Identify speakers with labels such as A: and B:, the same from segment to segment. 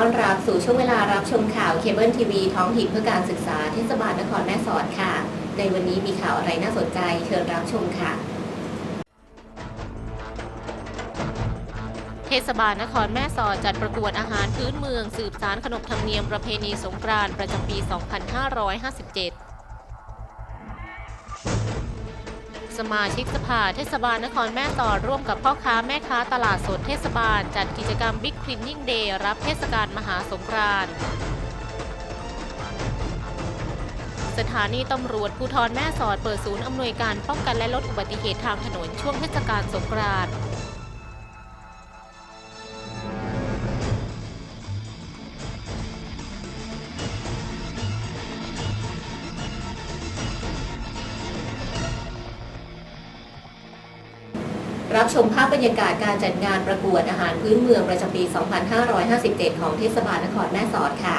A: ต้อนรับสู่ช่วงเวลารับชมข่าวเคเบิลทีวีท้องถิ่นเพื่อการศึกษาเทศบาลนครแม่สอดค่ะ ในวันนี้มีข่าวอะไรน่าสนใจเชิญรับชมค่ะ เทศบาลนครแม่สอดจัดประกวดอาหารพื้นเมือง สืบสารขนบธรรมเนียมประเพณีสงกรานต์ประจำปี 2557 สมาชิกสภาเทศบาลนครแม่สอดร่วมกับพ่อค้าแม่ค้าตลาดสดเทศบาล จัดกิจกรรมบิ๊กคลินนิ่งเดย์รับเทศกาลมหาสงกรานต์สถานีตำรวจภูธรแม่สอดเปิดศูนย์อำนวยการป้องกันและลดอุบัติเหตุทางถนนช่วงเทศกาลสงกรานต์ ชมภาพบรรยากาศการจัดงานประกวดอาหารพื้นเมืองประจำปี 2557 ของเทศบาลนครแม่สอดค่ะ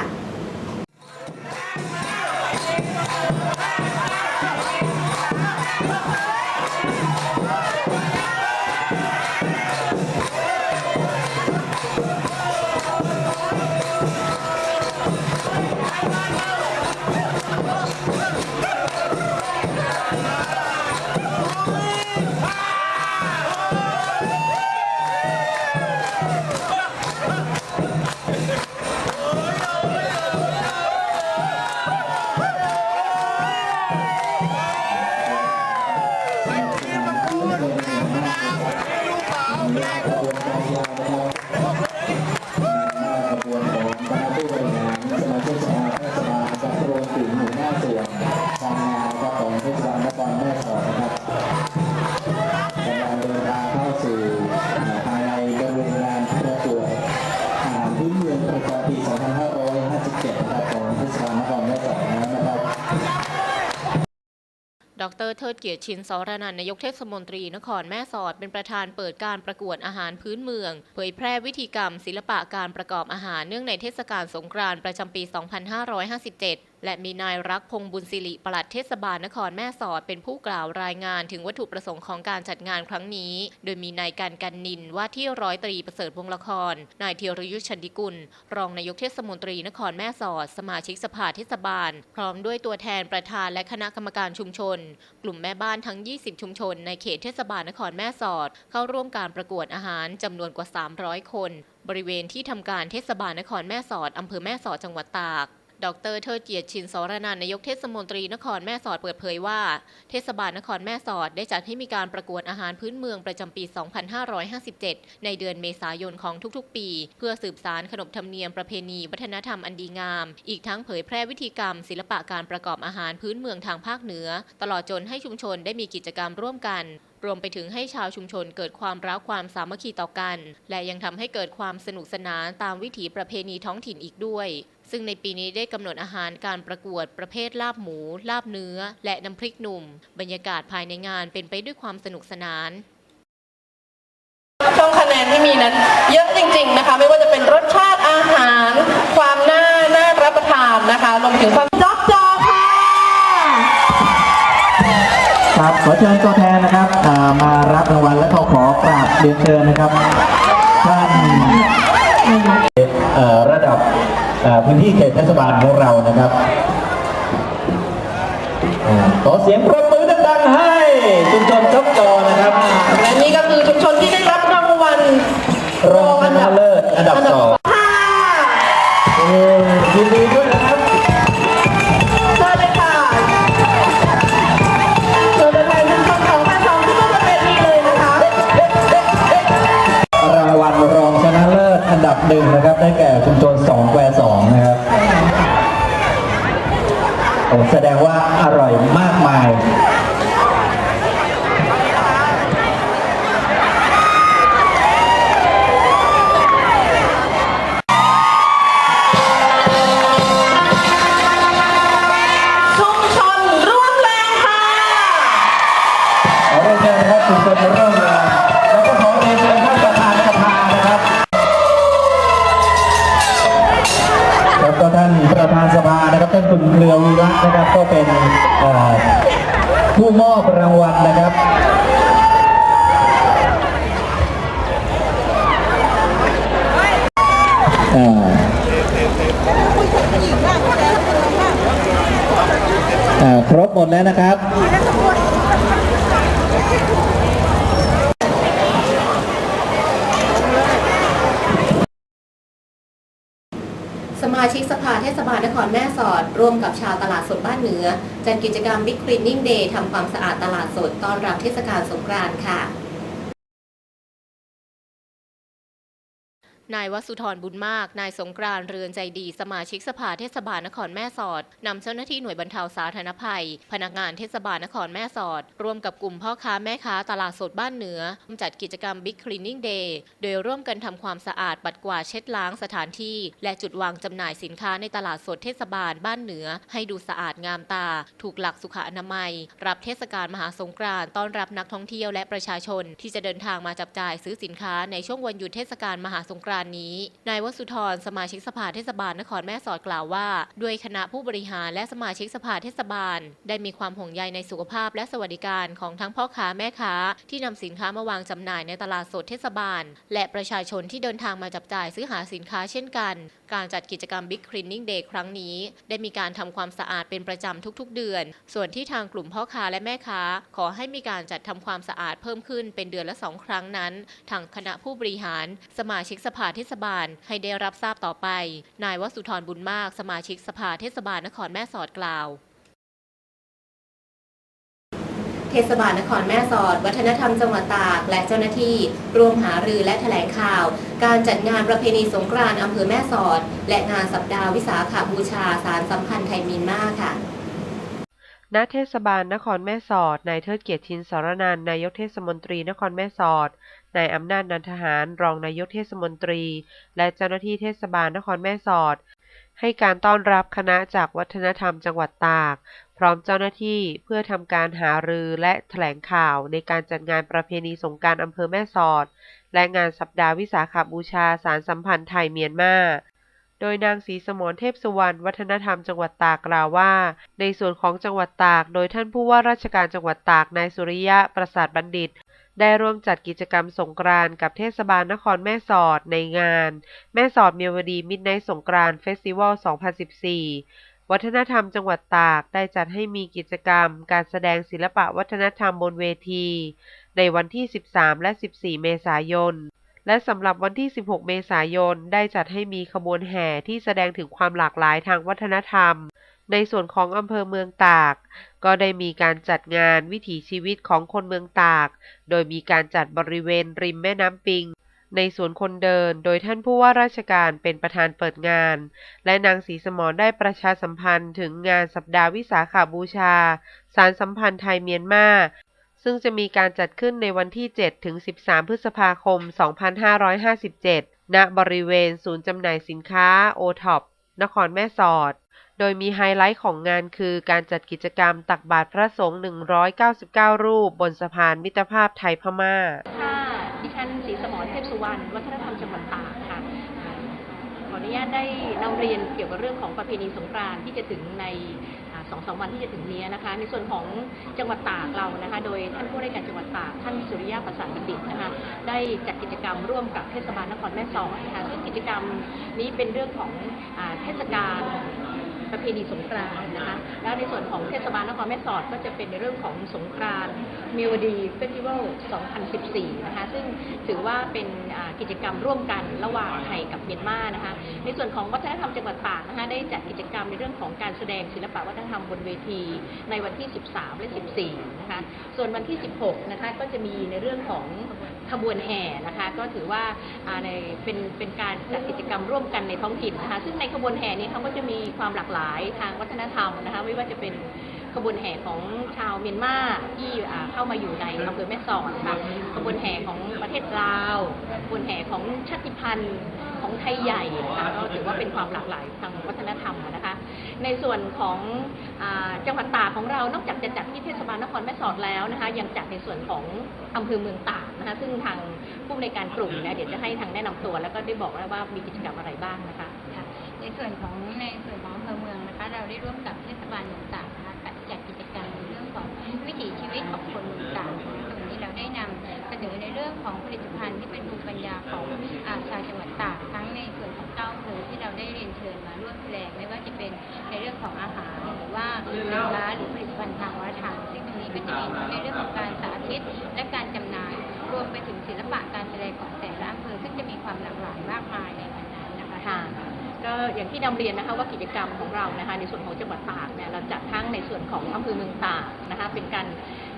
B: รเทิดเกี
A: ยรติชินสรนันนายกเทศมนตรีนครแม่สอดเป็นประธานเปิดการประกวดอาหารพื้นเมือง เผยแพร่วิธีกรรมศิลปะการประกอบอาหารเนื่องในเทศกาลสงกรานต์ประจำปี 2557 และมีนายรักพงษ์บุญสิริปลัดเทศบาลนครแม่สอดเป็นผู้กล่าวรายงานถึงวัตถุประสงค์ของการจัดงานครั้งนี้ โดยมีนายการกันนินว่าที่ร้อยตรีประเสริฐวงละคร นายเทียรยุทธชันดิกุล รองนายกเทศมนตรีนครแม่สอด สมาชิกสภาเทศบาล พร้อมด้วยตัวแทนประธานและคณะกรรมการชุมชน กลุ่มแม่บ้านทั้ง 20 ชุมชน ในเขตเทศบาลนครแม่สอด เข้าร่วมการประกวดอาหารจำนวนกว่า 300 คน บริเวณที่ทำการเทศบาลนครแม่สอดอำเภอแม่สอดจังหวัดตาก ดรเทิดเกียรติชินสรนันนายกเทศมนตรีนครแม่สอดเปิดเผยว่า เทศบาลนครแม่สอดได้จัดให้มีการประกวดอาหารพื้นเมืองประจำปี 2557 ในเดือนเมษายนของทุกๆ ปี เพื่อสืบสารขนบธรรมเนียมประเพณี วัฒนธรรมอันดีงาม อีกทั้งเผยแพร่วิธีกรรม ศิลปะการประกอบอาหารพื้นเมืองทางภาคเหนือ ตลอดจนให้ชุมชนได้มีกิจกรรมร่วมกันรวมไปถึงให้ชาวชุมชนเกิดความรักความสามัคคีต่อกัน และยังทำให้เกิดความสนุกสนานตามวิถีประเพณีท้องถิ่นอีกด้วย ซึ่งในปีนี้ได้กำหนดอาหารการประกวดประเภทลาบหมู ลาบเนื้อ และน้ำพริกหนุ่ม บรรยากาศภายในงานเป็นไปด้วยความสนุกสนาน
C: ช่องคะแนนที่มีนั้น เยอะจริง ๆนะคะ ไม่ว่าจะเป็นรสชาติอาหาร ความน่าน่ารับประทานนะคะรวมถึงความจ๊อกจอค่ะ
B: ครับขอเชิญตัวแทนนะครับอ่ามารับรางวัลและขอขอกราบเรียนเชิญนะครับท่านเอ่อระดับเอ่อ พื้นที่เขตเทศบาลของเรานะครับอ่าขอเสียงปรบมือดังๆให้ชุมชนทับจอนะครับ
C: และนี่ก็คือชุมชนที่ได้รับรางวัล
B: รองชนะเลิศอันดับสอง
C: ค่ะ
B: เอ่อยินดีด้วยนะครับ
C: เชิญเลยค่ะเชิญเลยค่ะชุมชนของแม่สองที่มาบนเวทีเลยนะคะ
B: รางวัลรองชนะเลิศอันดับหนึ่งนะครับได้แก่ชุมชน ม
C: ร่วม
B: กับชาวตลาดสดบ้านเหนือ จัด
A: กิจกรรมบิ๊กคลีนนิ่งเดย์ทำความสะอาดตลาดสดต้อนรับเทศกาลสงกรานต์ค่ะ ยวสุธรบุญมาก นายสงกรานเรือนใจดี สมาชิกสภาเทศบาลนครแม่สอดนำเจ้าหน้าที่หน่วยบรรเทาสาธารณภัย พนักงานเทศบาลนครแม่สอด ร่วมกับกลุ่มพ่อค้าแม่ค้าตลาดสดบ้านเหนือ จัดกิจกรรม Big Cleaning Day โดยร่วมกันทำความสะอาดปัดกวาดเช็ดล้างสถานที่ และจุดวางจำหน่ายสินค้าในตลาดสดเทศบาลบ้านเหนือ ให้ดูสะอาดงามตา ถูกหลักสุขอนามัย รับเทศกาลมหาสงกรานต์ต้อนรับนักท่องเที่ยวและประชาชน ที่จะเดินทางมาจับจ่ายซื้อสินค้าในช่วงวันหยุดเทศกาลมหาสงกรานต์นี้นายวสุธรสมาชิกสภาเทศบาลนครแม่สอดกล่าวว่า ด้วยคณะผู้บริหารและสมาชิกสภาเทศบาล ได้มีความห่วงใยในสุขภาพและสวัสดิการของทั้งพ่อค้าแม่ค้า ที่นำสินค้ามาวางจำหน่ายในตลาดสดเทศบาล และประชาชนที่เดินทางมาจับจ่ายซื้อหาสินค้าเช่นกัน การจัดกิจกรรม Big Cleaning Day ครั้งนี้ ได้มีการทำความสะอาดเป็นประจำทุกๆ เดือน ส่วนที่ทางกลุ่มพ่อค้าและแม่ค้า ขอให้มีการจัดทำความสะอาดเพิ่มขึ้นเป็นเดือนละสองครั้งนั้น ทางคณะผู้บริหาร สมาชิกสภาเทศบาลให้ได้รับทราบต่อไป นายวสุธรบุญมาก สมาชิกสภาเทศบาลนครแม่สอดกล่าว เทศบาลนครแม่สอด วัฒนธรรมจังหวัดตาก และเจ้าหน้าที่ร่วมหารือและแถลงข่าว การจัดงานประเพณีสงกรานต์อำเภอแม่สอด และงานสัปดาห์วิสาขบูชาสารสัมพันธ์ไทยมีนมาค่ะ
D: ณเทศบาลนครแม่สอด นายเทิดเกียรติชินสรนันท์นายกเทศมนตรีนครแม่สอด นายอำนาจนันทหารรองนายกเทศมนตรี และเจ้าหน้าที่เทศบาลนครแม่สอด ให้การต้อนรับคณะจากวัฒนธรรมจังหวัดตาก พร้อมเจ้าหน้าที่เพื่อทำการหารือและแถลงข่าวในการจัดงานประเพณีสงกรารอำเภอแม่สอด และงานสัปดาห์วิสาขบูชาสารสัมพันธ์ไทยเมียนมาโดยนางศรีสมรเทพสุวรรณวัฒนธรรมจังหวัดตากกล่าวว่า ในส่วนของจังหวัดตาก โดยท่านผู้ว่าราชการจังหวัดตากนายสุริยะประสาทบัณฑิต ได้ร่วมจัดกิจกรรมสงกรานต์กับเทศบาลนครแม่สอดในงาน แม่สอดเมียวดีมิดไนท์สงกรานต์เฟสติวัล 2014 วัฒนธรรมจังหวัดตากได้จัดให้มีกิจกรรม การแสดงศิลปะวัฒนธรรมบนเวที ในวันที่ 13 และ 14 เมษายนและสำหรับวันที่ 16 เมษายน ได้จัดให้มีขบวนแห่ที่แสดงถึงความหลากหลายทางวัฒนธรรม ในส่วนของอำเภอเมืองตาก ก็ได้มีการจัดงานวิถีชีวิตของคนเมืองตาก โดยมีการจัดบริเวณริมแม่น้ำปิง ในสวนคนเดิน โดยท่านผู้ว่าราชการเป็นประธานเปิดงาน และนางศรีสมรได้ประชาสัมพันธ์ถึงงานสัปดาห์วิสาขาบูชา สารสัมพันธ์ไทยเมียนมาซึ่งจะมีการจัดขึ้นในวันที่ 7 ถึง 13 พฤษภาคม 2557 ณ บริเวณศูนย์จำหน่ายสินค้าโอท็อปนครแม่สอด โดยมีไฮไลท์ของงานคือการจัดกิจกรรมตักบาตรพระสงฆ์ 199 รูป บนสะพานมิตรภาพไทยพม่า
E: ค่ะ ดิฉันศรีสมรเทพสุวรรณ วัฒนธรรมจังหวัดตากค่ะ ขออนุญาตได้นำเรียนเกี่ยวกับเรื่องของประเพณีสงกรานต์ที่จะถึงในอ่าสองสามวันที่จะถึงนี้นะคะ ในส่วนของจังหวัดตากเรานะคะ โดยท่านผู้ราชการจังหวัดตากท่านสุริยะประสานบัณฑิตนะคะ ได้จัดกิจกรรมร่วมกับเทศบาลนครแม่สอดนะคะซึ่งกิจกรรมนี้เป็นเรื่องของอเทศกาล ประเพณีสงกรานต์นะคะแล้วในส่วนของเทศบาลนครแม่สอดก็จะเป็นในเรื่องของสงกรานต์มิวดีเฟสติวัล 2014 นะคะซึ่งถือว่าเป็นกิจกรรมร่วมกันระหว่างไทยกับเมียนมานะคะในส่วนของวัฒนธรรมจังหวัดตากนะคะได้จัดกิจกรรมในเรื่องของการแสดงศิลปะวัฒนธรรมบนเวทีในวันที่ 13 และ 14 นะคะส่วนวันที่ 16 นะคะก็จะมีในเรื่องของขบวนแห่นะคะก็ถือว่าอ่าในเป็นเป็นการจัดกิจกรรมร่วมกันในท้องถิ่นนะคะซึ่งในขบวนแห่นี้เขาก็จะมีความหลากหลายายทางวัฒนธรรมนะคะไม่ว่าจะเป็นขบวนแห่ของชาวเมียนมาที่อ่าเข้ามาอยู่ในอำเภอแม่สอดค่ะขบวนแห่ของประเทศลาวขบวนแห่ของชาติพันธุ์ของไทยใหญ่นะคะก็ถือว่าเป็นความหลากหลายทางวัฒนธรรมนะคะ ในส่วนของอาจังหวัดตากของเรานอกจากจะจัดที่เทศบาลนครแม่สอดแล้วนะคะ ยังจัดในส่วนของอำเภอเมืองตากนะคะ ซึ่งทางผู้อำนวยการกลุ่มเนี่ยเดี๋ยวจะให้ทางแนะนำตัว แล้วก็ได้บอกแล้วว่ามีกิจกรรมอะไรบ้างนะคะ
F: ค่ะในส่วนของในส่วนของอำ เราได้ร่วมกับเทศบาลเมืองตากนะคะจัดกิจกรรมในเรื่องของวิถีชีวิตของคนเมืองตากนะคะตรงนี้เราได้นำเสนอในเรื่องของผลิตภัณฑ์ที่เป็นภูมิปัญญาของอาชาวจังหวัดตากทั้งในส่วนของเก้าอำเภอที่เราได้เรียนเชิญมาร่วมแสดงไม่ว่าจะเป็นในเรื่องของอาหารหรือว่าสินค้าหรือผลิตภัณฑ์ทางวัฒนธรรมซึ่งตรงนี้ก็จะมีในเรื่องของการสาธิตและการจำหน่ายรวมไปถึงศิลปะการแสดงของแต่ละอำเภอซึ่งจะมีความหลากหลายมากมายในวันนั้นนะ
E: คะ ก็อย่างที่นำเรียนนะคะว่ากิจกรรมของเรานะคะในส่วนของจังหวัดตากเนี่ยเราจัดทั้งในส่วนของอำเภอเมืองตากนะคะเป็นการ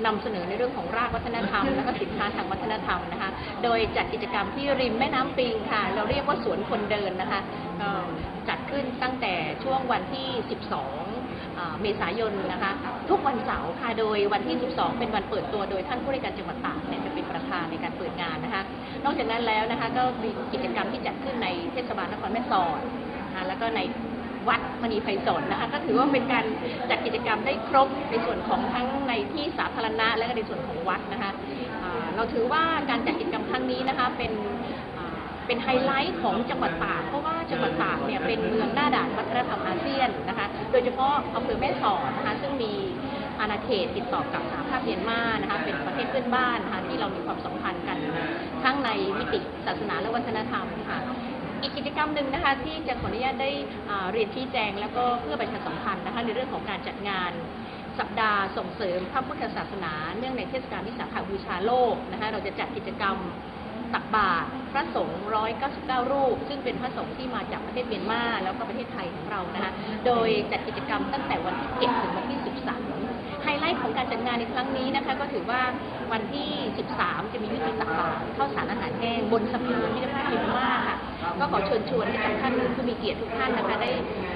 E: นำเสนอในเรื่องของรากวัฒนธรรม และก็สินค้าทางวัฒนธรรมนะคะโดยจัดกิจกรรมที่ริมแม่น้ำปิงค่ะ เราเรียกว่าสวนคนเดินนะคะก็จัดขึ้นตั้งแต่ช่วงวันที่ 12เมษายนนะคะทุกวันเสาร์ค่ะโดยวันที่ 12 เป็นวันเปิดตัวโดยท่านผู้ว่าการจังหวัดตากเนี่ยจะเป็นประธานในการเปิดงานนะคะนอกจากนั้นแล้วนะคะก็มีกิจกรรมที่จัดขึ้นในเทศบาลนครแม่สอด นะคะแล้วก็ในวัดมณีไพศาลนะคะก็ถือว่าเป็นการจัดกิจกรรมได้ครบในส่วนของทั้งในที่สาธารณะและก็ในส่วนของวัดนะคะเราถือว่าการจัดกิจกรรมครั้งนี้นะคะเป็นเป็นไฮไลท์ของจังหวัดตากเพราะว่าจังหวัดตากเนี่ยเป็นเมืองหน้าด่านวัฒนธรรมอาเซียนนะคะโดยเฉพาะอำเภอแม่สอดนะคะซึ่งมีอาณาเขตติดต่อกับสหภาพเมียนมานะคะเป็นประเทศเพื่อนบ้านนะคะที่เรามีความสัมพันธ์กันทั้งในมิติศาสนาและวัฒนธรรมค่ะ อีกกิจกรรมหนึ่งนะคะที่จะขออนุญาตได้เรียนชี้แจง แล้วก็เพื่อประชาสัมพันธ์นะคะในเรื่องของการจัดงานสัปดาห์ส่งเสริมพระพุทธศาสนา เนื่องในเทศกาลวิสาขบูชาโลกนะคะเราจะจัดกิจกรรมตักบาตรพระสงฆ์199 รูป ซึ่งเป็นพระสงฆ์ที่มาจากประเทศเมียนมาแล้วก็ประเทศไทยของเรานะคะโดยจัดกิจกรรมตั้งแต่วันที่ 7 ถึงวันที่ 13 ไฮไลท์ของการจัดงานในครั้งนี้นะคะก็ถือว่าวันที่ 13 จะมีพิธีตักบาตรข้าวสารอาหารแห้งบนสะพานมิตรภาพเมียนมาค่ะ ก็ขอเชิญชวนให้กับท่านผู้มีเกียรติทุกท่านนะคะได้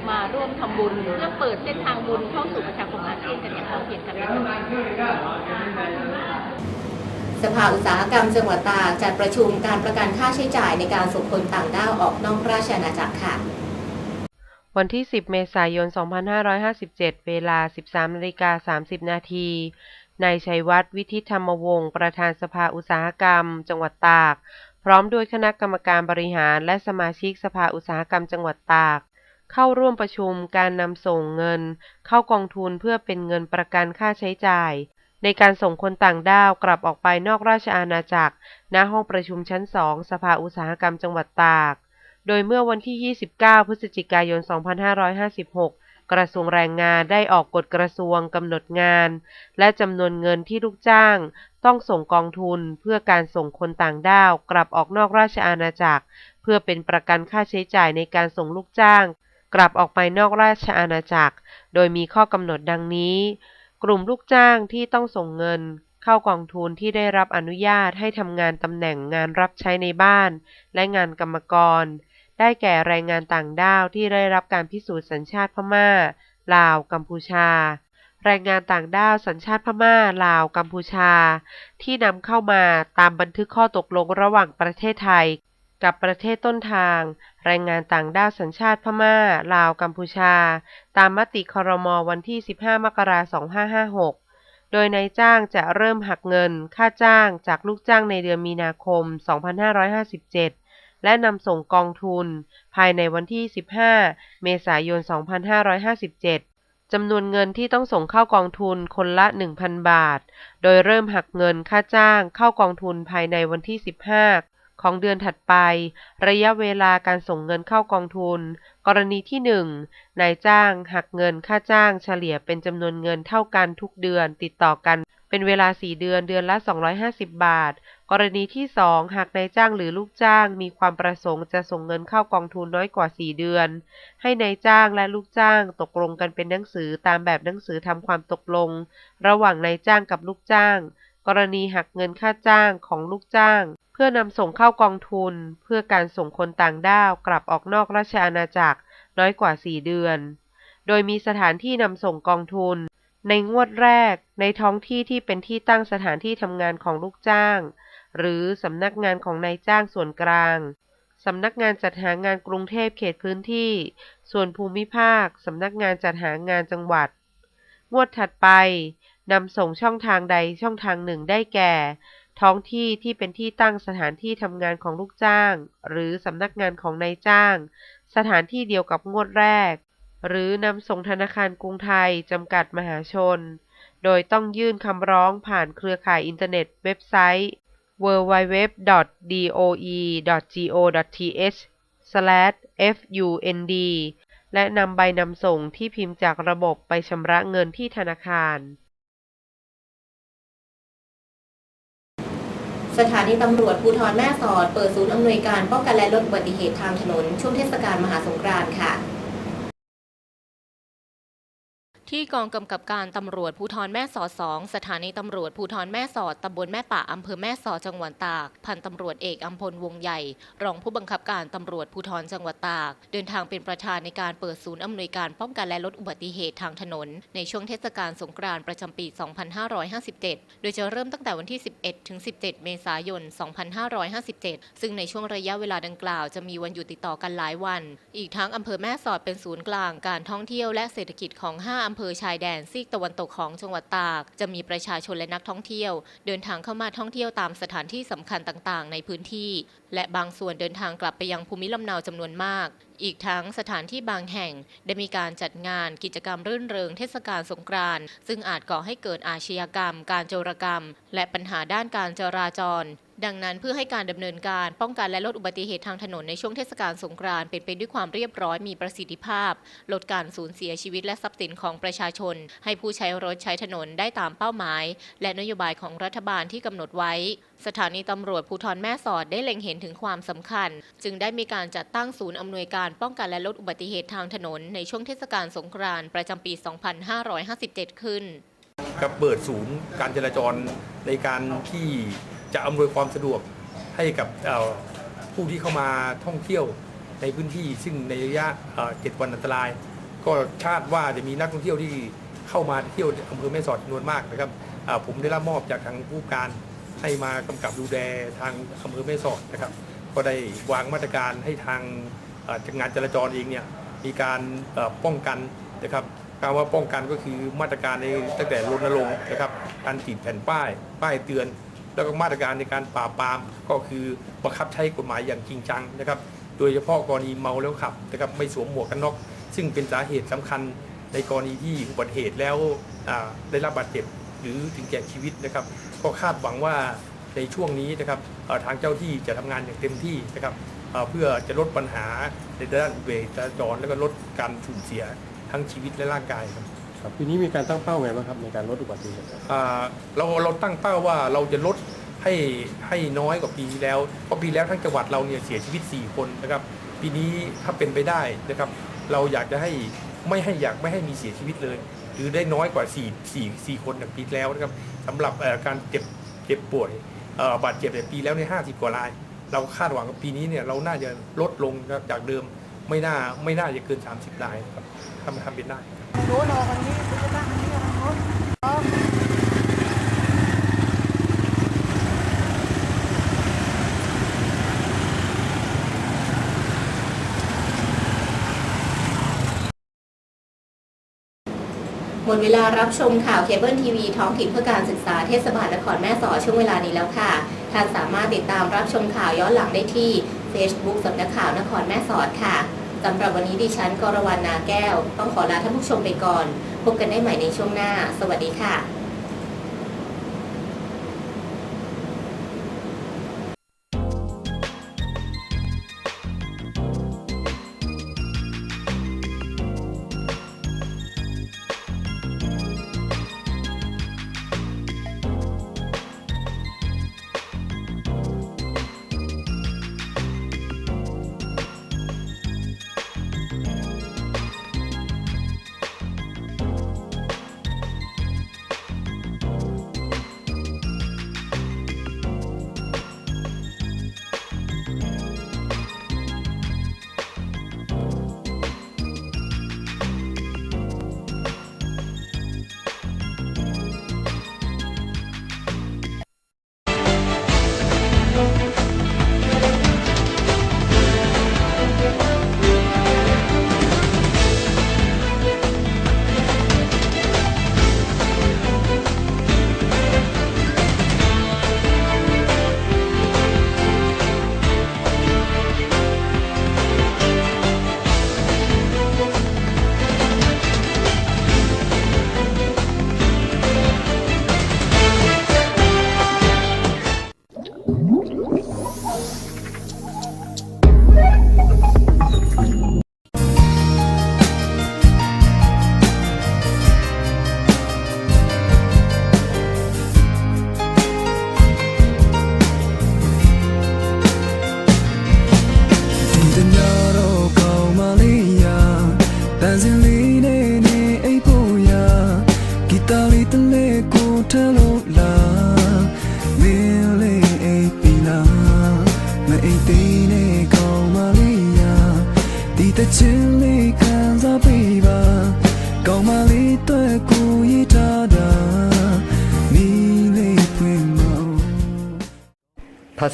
E: มาร่วมทำบุญเพื่อเปิดเส้นทางบุญเข้าสู่ประชาคมอาเซียนกันอย่างพร้อมเพรียงกันนะคะ
G: สภาอุตสาหกรรมจังหวัดตากจัดประชุมการประกันค่าใช้จ่ายในการส่งคนต่างด้าวออกนอกราชอาณาจักรค่ะ
D: วันที่ 10 เมษายน 2557 เวลา 13นาฬิกา30 นาที นายชัยวัฒน์ วิทิตธรรมวงศ์ ประธานสภาอุตสาหกรรม จังหวัดตาก พร้อมด้วยคณะกรรมการบริหารและสมาชิกสภาอุตสาหกรรมจังหวัดตาก เข้าร่วมประชุมการนำส่งเงิน เข้ากองทุนเพื่อเป็นเงินประกันค่าใช้จ่าย ในการส่งคนต่างด้าวกลับออกไปนอกราชอาณาจักร ณ ห้องประชุมชั้น2สภาอุตสาหกรรมจังหวัดตาก โดยเมื่อวันที่ 29 พฤศจิกายน 2556กระทรวงแรงงานได้ออกกฎกระทรวงกำหนดงาน และจำนวนเงินที่ลูกจ้าง ต้องส่งกองทุนเพื่อการส่งคนต่างด้าวกลับออกนอกราชอาณาจักร เพื่อเป็นประกันค่าใช้จ่ายในการส่งลูกจ้าง กลับออกไปนอกราชอาณาจักร โดยมีข้อกำหนดดังนี้ กลุ่มลูกจ้างที่ต้องส่งเงิน เข้ากองทุนที่ได้รับอนุญาตให้ทำงานตำแหน่งงานรับใช้ในบ้าน และงานกรรมกร ได้แก่แรงงานต่างด้าวที่ได้รับการพิสูจน์สัญชาติพม่า ลาว กัมพูชา แรงงานต่างด้าวสัญชาติพม่า ลาว กัมพูชา ที่นำเข้ามาตามบันทึกข้อตกลงระหว่างประเทศไทย กับประเทศต้นทาง แรงงานต่างด้าวสัญชาติพม่า ลาว กัมพูชา ตามมติครมวันที่ 15 มกราคม 2556 โดยนายจ้างจะเริ่มหักเงิน ค่าจ้างจากลูกจ้างในเดือนมีนาคม 2557และนำส่งกองทุน ภายในวันที่ 15 เมษายน 2557 จำนวนเงินที่ต้องส่งเข้ากองทุนคนละ 1,000 บาท โดยเริ่มหักเงินค่าจ้างเข้ากองทุนภายในวันที่ 15 ของเดือนถัดไป ระยะเวลาการส่งเงินเข้ากองทุน กรณีที่ 1 นายจ้างหักเงินค่าจ้างเฉลี่ยเป็นจำนวนเงินเท่ากันทุกเดือนติดต่อกัน เป็นเวลา 4 เดือนเดือนละ 250 บาท กรณีที่ 2 หากนายจ้างหรือลูกจ้างมีความประสงค์จะส่งเงินเข้ากองทุนน้อยกว่า 4 เดือน ให้นายจ้างและลูกจ้างตกลงกันเป็นหนังสือตามแบบหนังสือทำความตกลง ระหว่างนายจ้างกับลูกจ้าง กรณีหักเงินค่าจ้างของลูกจ้าง เพื่อนำส่งเข้ากองทุน เพื่อการส่งคนต่างด้าวกลับออกนอกราชอาณาจักรน้อยกว่า 4 เดือน โดยมีสถานที่นำส่งกองทุน ในงวดแรกในท้องที่ที่เป็นที่ตั้งสถานที่ทำงานของลูกจ้าง หรือสำนักงานของนายจ้างส่วนกลางสำนักงานจัดหางานกรุงเทพเขตพื้นที่ ส่วนภูมิภาคสำนักงานจัดหางานจังหวัด งวดถัดไปนำส่งช่องทางใดช่องทางหนึ่งได้แก่ ท้องที่ที่เป็นที่ตั้งสถานที่ทำงานของลูกจ้าง หรือสำนักงานของนายจ้าง สถานที่เดียวกับงวดแรก หรือนำส่งธนาคารกรุงไทยจำกัดมหาชน โดยต้องยื่นคำร้องผ่านเครือข่ายอินเทอร์เน็ตเว็บไซต์ www.doe.go.th/fund และนำใบนำส่งที่พิมพ์จากระบบไปชำระเงินที่ธนาคาร
G: สถานีตำรวจภูธรแม่สอด เปิดศูนย์อำนวยการป้องกันและลดอุบัติเหตุทางถนน ช่วงเทศกาลมหาสงกรานต์ค่ะ
A: ที่กองกำกับการตำรวจภูธรแม่สอดสองสถานีตำรวจภูธรแม่สอดตำบลแม่ป่าอำเภอแม่สอดจังหวัดตาก พันตำรวจเอกอัมพลวงใหญ่ รองผู้บังคับการตำรวจภูธรจังหวัดตาก เดินทางเป็นประธานในการเปิดศูนย์อำนวยการป้องกันและลดอุบัติเหตุทางถนน ในช่วงเทศกาลสงกรานต์ประจำปี 2557 โดยจะเริ่มตั้งแต่วันที่ 11 ถึง 17 เมษายน 2557 ซึ่งในช่วงระยะเวลาดังกล่าวจะมีวันหยุดติดต่อกันหลายวัน อีกทั้งอำเภอแม่สอดเป็นศูนย์กลางการท่องเที่ยวและเศรษฐกิจของ5อำำเภอชายแดนซีกตะวันตกของจังหวัดตาก จะมีประชาชนและนักท่องเที่ยว เดินทางเข้ามาท่องเที่ยวตามสถานที่สำคัญต่างๆ ในพื้นที่ และบางส่วนเดินทางกลับไปยังภูมิลำเนาจำนวนมาก อีกทั้งสถานที่บางแห่ง ได้มีการจัดงานกิจกรรมรื่นเริงเทศกาลสงกรานต์ซึ่งอาจก่อให้เกิดอาชญากรรม การโจรกรรม และปัญหาด้านการจราจร ดังนั้นเพื่อให้การดำเนินการป้องกันและลดอุบัติเหตุทางถนนในช่วงเทศกาลสงกรานต์เป็นไปด้วยความเรียบร้อยมีประสิทธิภาพ ลดการสูญเสียชีวิตและทรัพย์สินของประชาชน ให้ผู้ใช้รถใช้ถนนได้ตามเป้าหมาย และนโยบายของรัฐบาลที่กำหนดไว้ สถานีตำรวจภูธรแม่สอดได้เล็งเห็นถึงความสำคัญ จึงได้มีการจัดตั้งศูนย์อำนวยการป้องกันและลดอุบัติเหตุทางถนน ในช่วงเทศกาลสงกรานต์ประจำปี 2557 ขึ้น
H: กับเปิดศูนย์การจราจรในการที่ จะอำนวยความสะดวกให้กับผู้ที่เข้ามาท่องเที่ยวในพื้นที่ ซึ่งในระยะเอ่อ7วันอันตราย ก็คาดว่าจะมีนักท่องเที่ยวที่เข้ามาเที่ยวอำเภอแม่สอดจำนวนมากนะครับผมได้รับมอบจากทางผู้การให้มากำกับดูแลทางอำเภอแม่สอดนะครับ ก็ได้วางมาตรการให้ทางงานจราจรเองเนี่ยมีการป้องกันนะครับการว่าป้องกันก็คือมาตรการในตั้งแต่รณรงค์นะครับการติดแผ่นป้าย ป้ายเตือน แล้วก็มาตรการในการปราบปรามก็คือบังคับใช้กฎหมายอย่างจริงจังนะครับ โดยเฉพาะกรณีเมาแล้วขับนะครับไม่สวมหมวกกันน็อกซึ่งเป็นสาเหตุสำคัญในกรณีที่อุบัติเหตุแล้วได้รับบาดเจ็บหรือถึงแก่ชีวิตนะครับ ก็คาดหวังว่าในช่วงนี้นะครับทางเจ้าที่จะทำงานอย่างเต็มที่นะครับเพื่อจะลดปัญหาในด้านอุบัติเหตุจราจรแล้วก็ลดการสูญเสียทั้งชีวิตและร่างกายครับ
I: ครับปีนี้มีการตั้งเป้าไงบ้างครับในการลดอุบัติเหตุครับ
H: อ่าเราเราตั้งเป้าว่าเราจะลดให้ให้น้อยกว่าปีที่แล้วเพราะปีแล้วทั้งจังหวัดเราเนี่ยเสียชีวิต 4 คนนะครับ ปีนี้ถ้าเป็นไปได้นะครับ เราอยากจะให้ไม่ให้อยากไม่ให้มีเสียชีวิตเลย หรือได้น้อยกว่า4 4 4คนอย่างปีที่แล้วนะครับสำหรับเอ่อการเจ็บเจ็บป่วยเอ่อบาดเจ็บในยปีแล้วใน50 กว่าราย เราคาดหวังว่าปีนี้เนี่ยเราน่าจะลดลงนะครับจากเดิม ไม่น่าไม่น่าจะเกิน 30รายนะครับทำทำเป็นได้
G: หมดเวลารับชมข่าวเคเบิลทีวีท้องถิ่นเพื่อการศึกษาเทศบาลนครแม่สอดช่วงเวลานี้แล้วค่ะ ท่านสามารถติดตามรับชมข่าวย้อนหลังได้ที่ Facebook สำนักข่าวนครแม่สอดค่ะสำหรับวันนี้ดิฉันกรวรรณนาแก้ว ต้องขอลาท่านผู้ชมไปก่อน พบกันได้ใหม่ในช่วงหน้า สวัสดีค่ะ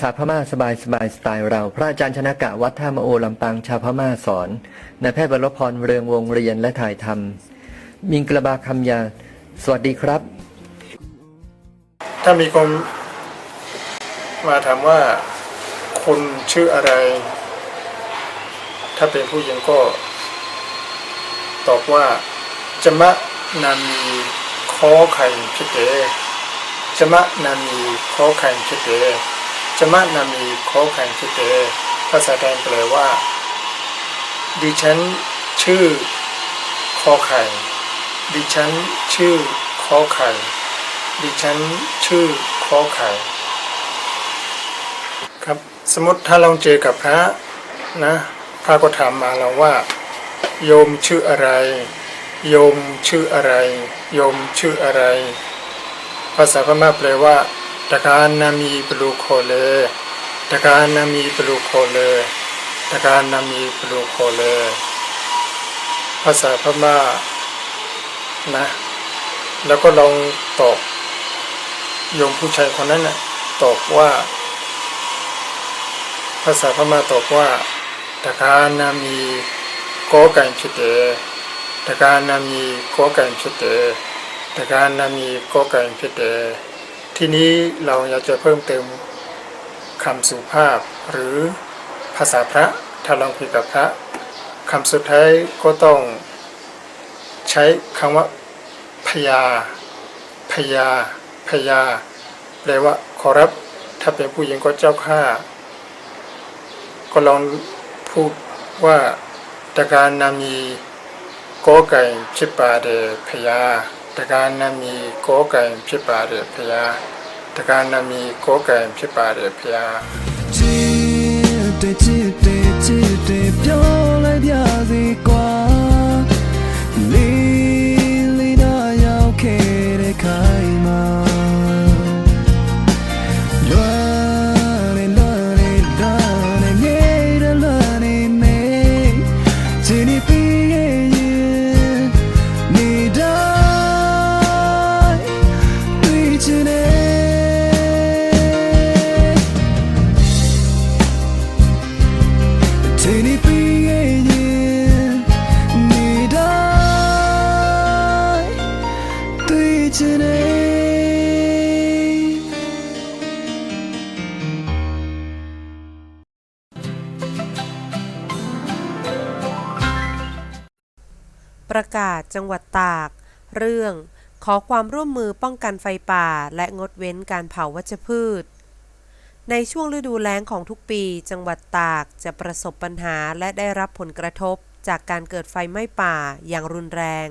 J: ษาพม่าสบายสบายสไตล์เรา พระอาจารย์ชนะกะวัดท่ามโอลำปางชาวพม่าสอนนายแพทย์บรพรเรืองวงเรียนและถ่ายทำมิงกระบาคำยา สวัสดีครับ
K: ถ้ามีคนมาถามว่าคุณชื่ออะไร ถ้าเป็นผู้หญิงก็ตอบว่าจมะนามีขอไข่พิเตจมะนามีขอไข่พิเต จมะนามีขอไข่พิเตภาษาไทยแปลว่า ดิฉันชื่อขอไข่ ดิฉันชื่อขอไข่ ดิฉันชื่อขอไข่ ครับ สมมติถ้าเราเจอกับพระนะ พระก็ถามมาเราว่า โยมชื่ออะไร โยมชื่ออะไร โยมชื่ออะไร ภาษาพม่าแปลว่า ตะการนามีปลูโคเลตะการนามีปลูโคเลตะการนามีปลูโคเลภาษาพม่านะ แล้วก็ลองตอบโยมผู้ชายคนนั้นน่ะตอบว่า ภาษาพม่าตอบว่าตะการนามีกอไก่พิเตตะการนามีกอไก่พิเตตะการนามีกอไก่พิเต ทีนี้เราอยากจะเพิ่มเติมคำสุภาพ หรือภาษาพระถ้าลองคุยกับพระคำสุดท้ายก็ต้องใช้คำว่าพยา พยา พยาแปลว่าขอรับ ถ้าเป็นผู้หญิงก็เจ้าข้าก็ลองพูดว่าตะการนามีกอไก่ชิปาเดพยา တက္ကနမီကောကံဖြစ်ပါတယ်ဖရာတက္ကနမီကောကံဖြစ်ပါတယ်ဖရာ
L: ချစ်တဲ့ချစ်တဲ့ချစ်တဲ့ပြောလိုက်ပြစေ
D: ประกาศจังหวัดตาก เรื่อง ขอความร่วมมือป้องกันไฟป่า และงดเว้นการเผาวัชพืช ในช่วงฤดูแล้งของทุกปี จังหวัดตากจะประสบปัญหาและได้รับผลกระทบ จากการเกิดไฟไหม้ป่าอย่างรุนแรง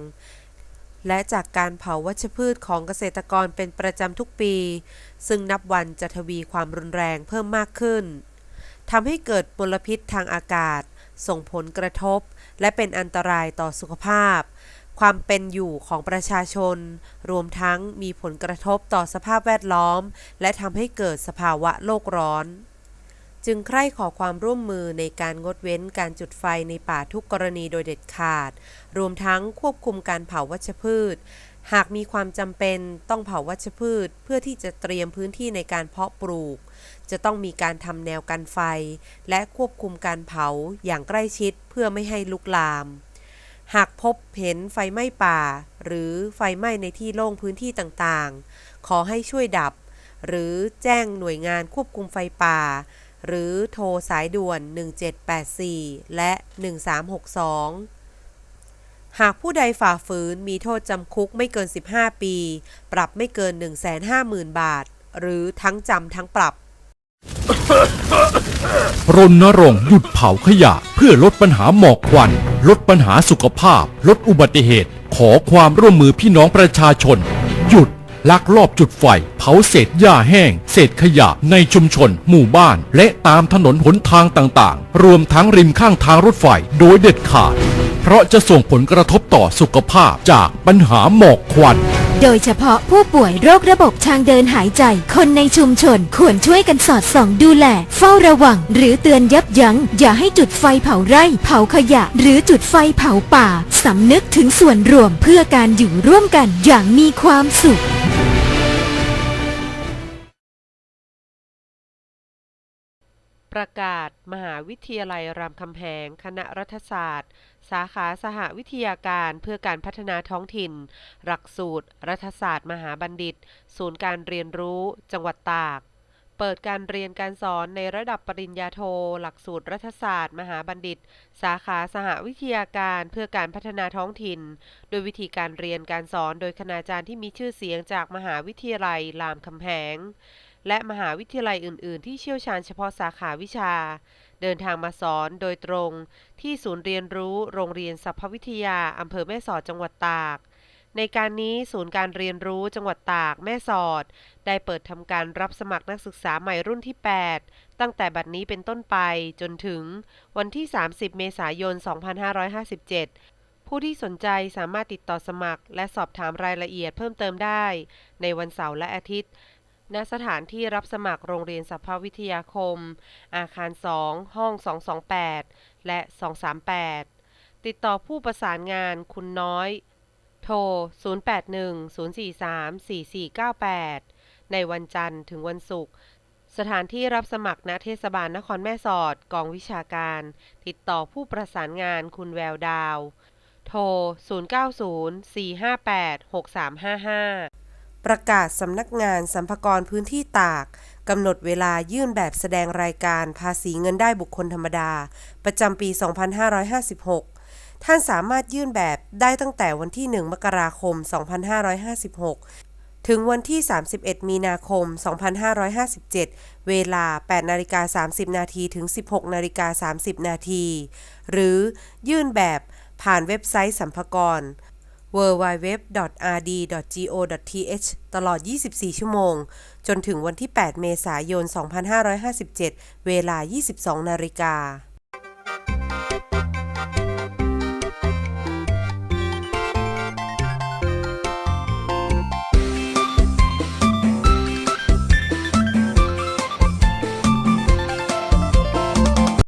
D: และจากการเผาวัชพืชของเกษตรกรเป็นประจำทุกปี ซึ่งนับวันจะทวีความรุนแรงเพิ่มมากขึ้นทำให้เกิดมลพิษทางอากาศ ส่งผลกระทบ และเป็นอันตรายต่อสุขภาพ ความเป็นอยู่ของประชาชน รวมทั้งมีผลกระทบต่อสภาพแวดล้อม และทำให้เกิดสภาวะโลกร้อน จึงใคร่ขอความร่วมมือในการงดเว้นการจุดไฟในป่าทุกกรณีโดยเด็ดขาด รวมทั้งควบคุมการเผาวัชพืช หากมีความจำเป็นต้องเผาวัชพืชเพื่อที่จะเตรียมพื้นที่ในการเพาะปลูก จะต้องมีการทำแนวกันไฟ และควบคุมการเผาอย่างใกล้ชิดเพื่อไม่ให้ลุกลาม หากพบเห็นไฟไหม้ป่า หรือไฟไหม้ในที่โล่งพื้นที่ต่างๆ ขอให้ช่วยดับ หรือแจ้งหน่วยงานควบคุมไฟป่า หรือโทรสายด่วน 1784 และ 1362 หากผู้ใดฝ่าฝืนมีโทษจำคุกไม่เกิน 15 ปี ปรับไม่เกิน 150,000 บาท หรือทั้งจำทั้งปรับ
M: รณรงค์หยุดเผาขยะ เพื่อลดปัญหาหมอกควัน ลดปัญหาสุขภาพ ลดอุบัติเหตุ ขอความร่วมมือพี่น้องประชาชน หยุดลักลอบจุดไฟ เผาเศษหญ้าแห้ง เศษขยะในชุมชน หมู่บ้าน และตามถนนหนทางต่างๆ รวมทั้งริมข้างทางรถไฟโดยเด็ดขาด เพราะจะส่งผลกระทบต่อสุขภาพจากปัญหาหมอกควัน
N: โดยเฉพาะผู้ป่วยโรคระบบทางเดินหายใจ คนในชุมชนควรช่วยกันสอดส่องดูแล เฝ้าระวัง หรือเตือนยับยัง้ง อย่าให้จุดไฟเผาไร่ เผาขยะ หรือจุดไฟเผาป่า สำนึกถึงส่วนรวมเพื่อการอยู่ร่วมกันอย่างมีความสุข
D: ประกาศ มหาวิทยาลัยรามคำแหง คณะรัฐศาสตร์ สาขาสหวิทยาการเพื่อการพัฒนาท้องถิ่น หลักสูตร รัฐศาสตร์ มหาบัณฑิต ศูนย์การเรียนรู้ จังหวัดตาก เปิดการเรียนการสอนในระดับปริญญาโท หลักสูตรรัฐศาสตร์ มหาบัณฑิต สาขาสหวิทยาการเพื่อการพัฒนาท้องถิ่น โดยวิธีการเรียนการสอนโดยคณาจารย์ที่มีชื่อเสียงจากมหาวิทยาลัยรามคำแหง และมหาวิทยาลัยอื่น ๆ ที่เชี่ยวชาญเฉพาะสาขาวิชา เดินทางมาสอนโดยตรงที่ศูนย์เรียนรู้โรงเรียนสัพพวิทยาอำเภอแม่สอดจังหวัดตาก ในการนี้ศูนย์การเรียนรู้จังหวัดตากแม่สอด ได้เปิดทำการรับสมัครนักศึกษาใหม่รุ่นที่ 8 ตั้งแต่บัดนี้เป็นต้นไปจนถึงวันที่ 30 เมษายน 2557ผู้ที่สนใจสามารถติดต่อสมัคร และสอบถามรายละเอียดเพิ่มเติมได้ ในวันเสาร์และอาทิตย์ ณสถานที่รับสมัครโรงเรียนสัพพวิทยาคม อาคาร 2 ห้อง 228 และ 238 ติดต่อผู้ประสานงานคุณน้อย โทร 0810434498 ในวันจันทร์ถึงวันศุกร์สถานที่รับสมัครณเทศบาลนครแม่สอด กองวิชาการ ติดต่อผู้ประสานงานคุณแววดาว โทร 0904586355 ประกาศสำนักงานสัมภากรพื้นที่ตากกำหนดเวลายื่นแบบแสดงรายการภาษีเงินได้บุคคลธรรมดา ประจำปี 2556 ท่านสามารถยื่นแบบได้ตั้งแต่วันที่ 1 มกราคม 2556 ถึงวันที่ 31 มีนาคม 2557 เวลา 8นาฬิกา30 นาทีถึง 16นาฬิกา30 นาที หรือยื่นแบบผ่านเว็บไซต์สัมภากร www.rd.go.th ตลอด 24 ชั่วโมง จนถึงวันที่ 8 เมษายน 2557 เวลา 22 นาฬิกา